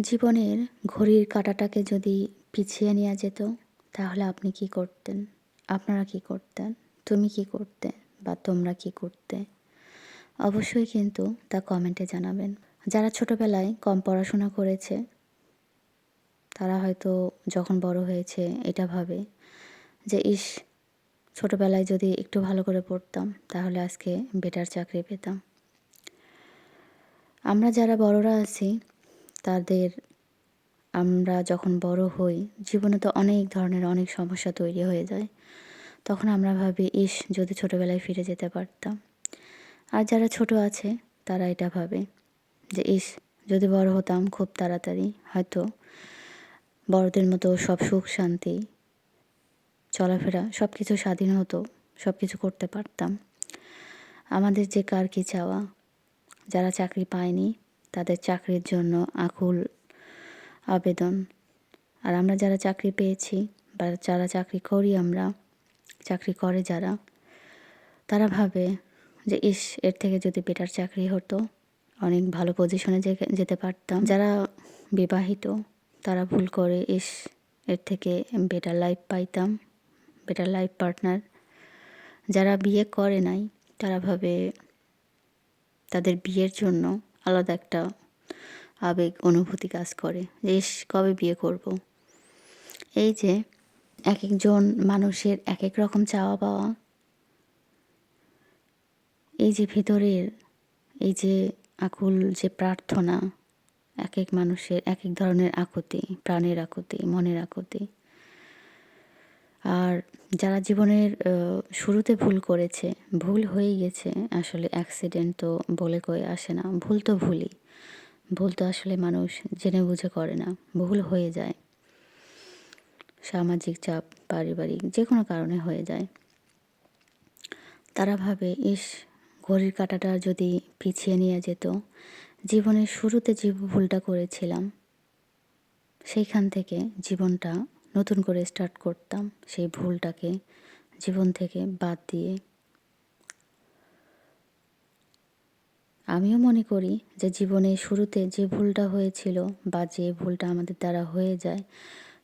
জীবনের ঘড়ির কাঁটাটাকে যদি পিছিয়ে নেওয়া যেত, তাহলে আপনি কি করতেন? আপনারা কি করতেন? তুমি কি করতে বা তোমরা কি করতে? অবশ্যই কিন্তু তা কমেন্টে জানাবেন। যারা ছোটোবেলায় কম পড়াশোনা করেছে, তারা হয়তো যখন বড় হয়েছে এটা ভাবে যে, ইস, ছোটোবেলায় যদি একটু ভালো করে পড়তাম, তাহলে আজকে বেটার চাকরি পেতাম। আমরা যারা বড়রা আছি তাদের আমরা যখন বড় হই, জীবনে তো অনেক ধরনের অনেক সমস্যা তৈরি হয়ে যায়। তখন আমরা ভাবি, ইস, যদি ছোটোবেলায় ফিরে যেতে পারতাম। আর যারা ছোট আছে, তারা এটা ভাবে যে, ইস, যদি বড় হতাম খুব তাড়াতাড়ি। হয়তো বড়দের মতো সব সুখ, শান্তি, চলাফেরা সব কিছু স্বাধীন হতো সব কিছু করতে পারতাম। আমাদের যে কার কি চাওয়া? যারা চাকরি পায়নি তাদের চাকরির জন্য আকুল আবেদন। আর আমরা যারা চাকরি পেয়েছি বা যারা চাকরি করি আমরা, চাকরি করে যারা, তারা ভাবে যে, ইস, এর থেকে যদি বেটার চাকরি হতো, অনেক ভালো পজিশনে যেতে পারতাম। যারা বিবাহিত, তারা ভুল করে, ইস, এর থেকে বেটার লাইফ পাইতাম বেটার লাইফ পার্টনার যারা বিয়ে করে নাই, তারা ভাবে তাদের বিয়ের জন্য আলাদা একটা আবেগ, অনুভূতি কাজ করে যে কবে বিয়ে করব। এই যে এক একজন মানুষের এক এক রকম চাওয়া পাওয়া, এই যে ভিতরের, এই যে আকুল যে প্রার্থনা এক এক মানুষের এক এক ধরনের আকুতি, প্রাণের আকুতি, মনের আকুতি আর যারা জীবনের শুরুতে ভুল করেছে, ভুল হয়ে গেছে, আসলে অ্যাক্সিডেন্ট তো বলে কয়ে আসে না, ভুল তো ভুলই। ভুল তো আসলে মানুষ জেনে বুঝে করে না, ভুল হয়ে যায়। সামাজিক চাপ, পারিবারিক যে কোনো কারণে হয়ে যায়। তারা ভাবে, ইস, ঘড়ির কাঁটাটা যদি পিছিয়ে নিয়ে যেত, জীবনের শুরুতে যে ভুলটা করেছিলাম, সেইখান থেকে জীবনটা নতুন করে স্টার্ট করতাম সেই ভুলটাকে জীবন থেকে বাদ দিয়ে। আমিও মনে করি যে জীবনে শুরুতে যে ভুলটা হয়েছিল বা যে ভুলটা আমাদের দ্বারা হয়ে যায়,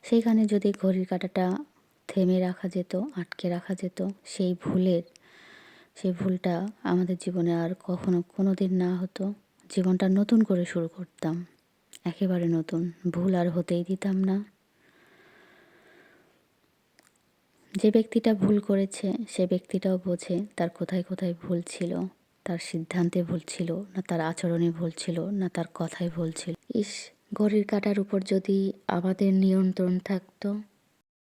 সেইখানে যদি ঘড়ির কাঁটাটা থেমে রাখা যেত, আটকে রাখা যেত, সেই ভুলের, সেই ভুলটা আমাদের জীবনে আর কখনো কোনো দিন না হতো। জীবনটা নতুন করে শুরু করতাম। একেবারে নতুন। ভুল আর হতেই দিতাম না। যে ব্যক্তিটা ভুল করেছে, সে ব্যক্তিটাও বোঝে তার কোথায় কোথায় ভুল ছিল, তার সিদ্ধান্তে ভুল ছিল, না তার আচরণে ভুল ছিল, না তার কথায় ভুল ছিল। ইস, ঘড়ির কাটার উপর যদি আমাদের নিয়ন্ত্রণ থাকতো